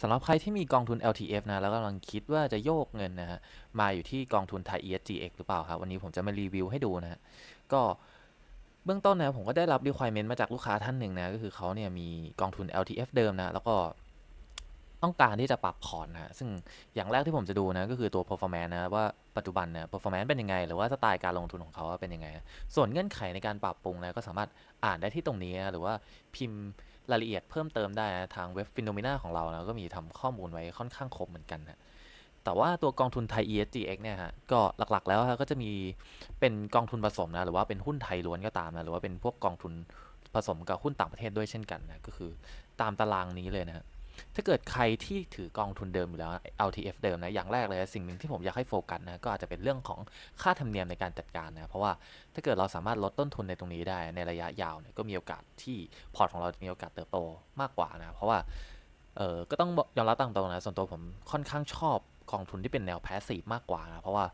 สำหรับใครที่มีกองทุน LTF นะ แล้วกำลังคิดว่าจะโยกเงินนะฮะ มาอยู่ที่กองทุนไทย ESGX หรือเปล่าครับ วันนี้ผมจะมารีวิวให้ดูนะฮะ ก็เบื้องต้นนะผมก็ได้รับ requirement มาจากลูกค้าท่านหนึ่งนะ ก็คือเขาเนี่ยมีกองทุน LTF เดิมนะ แล้วก็ ต้องการที่จะปรับพอร์ตนะฮะซึ่งอย่างแรกที่ผมจะดูนะก็คือตัว performance นะว่าปัจจุบันเนี่ย performance เป็นยังไง หรือว่าสไตล์การลงทุนของเขาเป็นยังไง ส่วนเงื่อนไขในการปรับปรุงนะก็สามารถอ่านได้ที่ตรงนี้นะหรือว่าพิมพ์รายละเอียดเพิ่มเติมได้นะทางเว็บฟิโนมิน่าของเรานะก็มีทำข้อมูลไว้ค่อนข้างครบเหมือนกันนะแต่ว่าตัวกองทุนไทย ESGX เนี่ยฮะก็หลักๆแล้วก็จะมีเป็นกองทุนผสมนะหรือว่าเป็นหุ้นไทยล้วนก็ตามนะหรือว่าเป็นพวกกองทุนผสมกับหุ้นต่างประเทศด้วยเช่นกันนะก็คือตามตารางนี้เลยนะ ถ้าเกิดใครที่ถือกองทุนเดิมอยู่แล้ว LTF เดิมนะ อย่างแรกเลย สิ่งหนึ่งที่ผมอยากให้โฟกัสนะ ก็อาจจะเป็นเรื่องของค่าธรรมเนียมในการจัดการนะ เพราะว่าถ้าเกิดเราสามารถลดต้นทุนในตรงนี้ได้ในระยะยาวเนี่ย ก็มีโอกาสที่พอร์ตของเราจะมีโอกาสเติบโตมากกว่านะ เพราะว่า เออก็ต้องยอมรับตามตรงนะ ส่วนตัวผมค่อนข้างชอบกองทุนที่เป็นแนวแพสซีฟมากกว่านะ เพราะว่า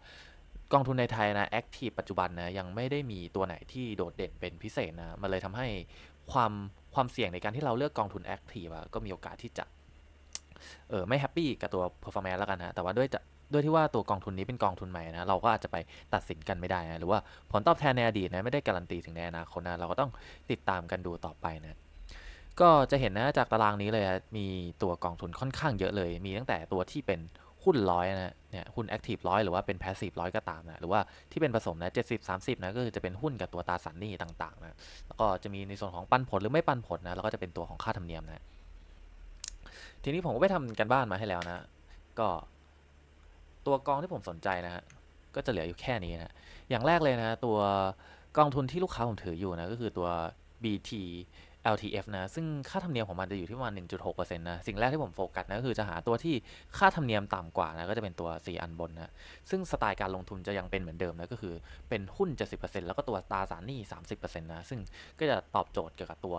กองทุนในไทยนะแอคทีฟปัจจุบันนะยังไม่ได้มีตัวไหนที่โดดเด่นเป็นพิเศษนะ มันเลยทำให้ความ ความเสี่ยงในการที่เราเลือกกองทุนแอคทีฟก็มีโอกาสที่จะเออไม่แฮปปี้กับตัว performance แล้วกันนะแต่ว่าด้วยจะด้วยที่ว่าตัวกองทุนนี้เป็นกองทุนใหม่นะเราก็อาจจะไปตัดสินกันไม่ได้นะหรือว่าผลตอบแทนในอดีตนะไม่ได้การันตีถึงในอนาคตนะเราก็ต้องติดตามกันดูต่อไปนะก็จะเห็นนะจากตารางนี้เลยนะมีตัวกองทุนค่อนข้างเยอะเลย มีตั้งแต่ตัวที่เป็น หุ้นร้อยนะเนี่ยหุ้นแอคทีฟร้อยหรือว่าเป็นแพสซีฟร้อยก็ตามนะหรือว่าที่เป็นผสมนะเจ็ดสิบสามสิบนะก็คือจะเป็นหุ้นกับตัวตราสารหนี้ต่างๆนะแล้วก็จะมีในส่วนของปันผลหรือไม่ปันผลนะแล้วก็จะเป็นตัวของค่าธรรมเนียมนะทีนี้ผมก็ไปทำกันบ้านมาให้แล้วนะ ก็ตัวกองที่ผมสนใจนะฮะก็จะเหลืออยู่แค่นี้นะอย่างแรกเลยนะตัวกองทุนที่ลูกค้าผมถืออยู่นะก็คือตัว BT LTF นะ ซึ่งค่าธรรมเนียมของมันจะอยู่ที่ประมาณ 1.6%นะ สิ่งแรกที่ผมโฟกัสนะก็คือจะหาตัวที่ค่าธรรมเนียมต่ำกว่านะ ก็จะเป็นตัว 4 อันบนนะ ซึ่งสไตล์การลงทุนจะยังเป็นเหมือนเดิมนะ ก็คือเป็นหุ้น 70%แล้วก็ตัวตราสารหนี้ 30%นะ ซึ่งก็จะตอบโจทย์เกี่ยวกับตัว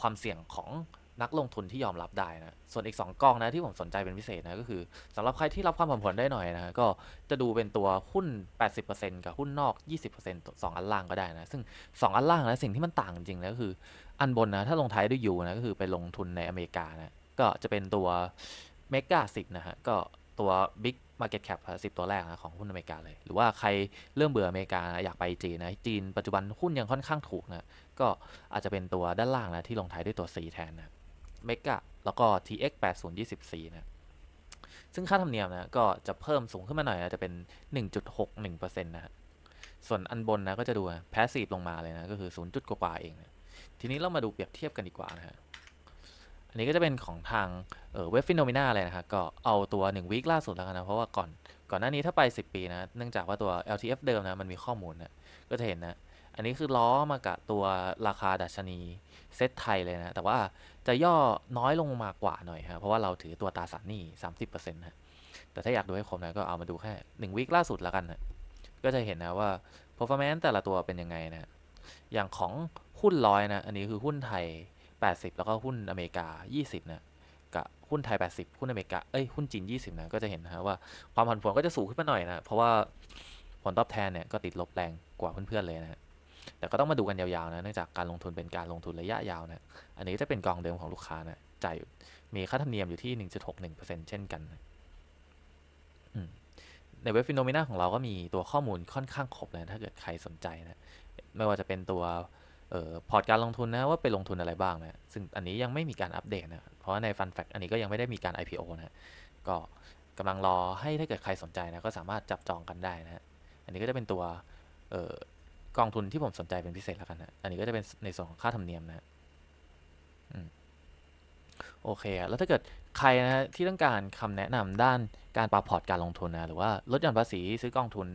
ความเสี่ยงของ นักลงทุนที่ยอมรับได้นะ ส่วนอีก 2กองนะที่ผมสนใจเป็นพิเศษนะก็คือสำหรับใครที่รับความผันผวนได้หน่อยนะก็จะดูเป็นตัวหุ้น 80%กับหุ้นนอก 20% 2 อันล่างก็ได้นะ ซึ่ง 2 อันล่างนะสิ่งที่มันต่างจริงๆนะก็คือ อันบนนะถ้าลงท้ายด้วยยูนะก็คือไปลงทุนในอเมริกานะก็จะเป็นตัวเมกาสิบนะฮะก็ตัว Big Market Cap สิบตัวแรกนะของหุ้นอเมริกาเลย หรือว่าใครเริ่มเบื่ออเมริกานะอยากไปจีนนะจีนปัจจุบันหุ้นยังค่อนข้างถูกนะก็อาจจะเป็นตัวด้านล่างนะที่ลงท้ายด้วยตัว C แทนนะ เมกะแล้วก็ TX 8024นะซึ่งค่าธรรมเนียมนะก็จะเพิ่มสูงขึ้นมาหน่อยนะจะเป็น 1.61%นะฮะส่วนอันบนนะก็จะดูแพสซีฟลงมาเลยนะก็คือ 0 จุดกว่าเองนะทีนี้เรามาดูเปรียบเทียบกันดีกว่านะฮะอันนี้ก็จะเป็นของทางเว็บฟิโนมิน่าเลยนะครับก็เอาตัว1วีคล่าสุดแล้วกันนะเพราะว่าก่อนก่อนหน้านี้ถ้าไป 10 ปีนะเนื่องจากว่าตัว LTF เดิมนะมันมีข้อมูลนะก็จะเห็นนะ อันนี้คือล้อมากับตัวราคาดัชนีเซตไทยเลยนะ แต่ว่าจะย่อน้อยลงมากว่าหน่อยครับเพราะว่าเราถือตัวตราสารหนี้30%นะแต่ถ้าอยากดูให้ครบนะก็เอามาดูแค่1วีคล่าสุดแล้วกันนะก็จะเห็นนะว่า performance แต่ละตัวเป็นยังไงนะอย่างของหุ้นร้อยนะ อันนี้คือหุ้นไทย 80 แล้วก็หุ้นอเมริกา 20 นะ กับหุ้นไทย 80 หุ้นอเมริกา เอ้ย หุ้นจีน 20 นะ ก็จะเห็นนะว่าความผันผวนก็จะสูงขึ้นมาหน่อยนะ เพราะว่าผลตอบแทนเนี่ยก็ติดลบแรงกว่าเพื่อนๆเลยนะ แต่ก็ต้องมาดูกันยาวๆนะเนื่องจากการลงทุนเป็นการลงทุนระยะยาวนะอันนี้จะเป็นกองเดิมของลูกค้านะจ่ายมีค่าธรรมเนียมอยู่ที่ 1.61%เช่นกันนะในเว็บฟิโนเมนาของเราก็มีตัวข้อมูลค่อนข้างครบเลยถ้าเกิดใครสนใจนะไม่ว่าจะเป็นตัวออพอร์ตการลงทุนนะว่าไปลงทุนอะไรบ้างนะซึ่งอันนี้ยังไม่มีการอัปเดตนะเพราะว่าในฟันแฟกอันนี้ก็ยังไม่ได้มีการ IPO นะก็กำลังรอให้ถ้าเกิดใครสนใจนะก็สามารถจับจองกันได้นะอันนี้ก็จะเป็นตัวออ กองทุนที่ผมสนใจเป็นพิเศษแล้วกันนะอันนี้ก็จะเป็นในส่วนของค่าธรรมเนียมนะโอเคแล้วถ้าเกิดใครนะที่ต้องการคำแนะนำด้านการปรับพอร์ตการลงทุนนะหรือว่าลดหย่อนภาษีซื้อกองทุน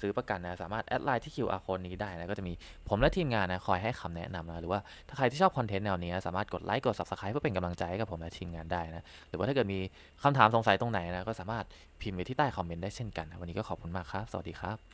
ซื้อประกันนะสามารถแอดไลน์ที่ QR code นี้ได้นะก็จะมีผมและทีมงานนะคอยให้คำแนะนำนะหรือว่าถ้าใครที่ชอบคอนเทนต์แนวนี้สามารถกดไลค์กด Subscribe เพื่อเป็นกำลังใจให้กับผมและทีมงานได้นะหรือว่าถ้าเกิดมีคำถามสงสัยตรงไหนนะก็สามารถพิมพ์ไว้ที่ใต้คอมเมนต์ได้เช่นกันนะวันนี้ก็ขอบคุณมากครับ สวัสดีครับ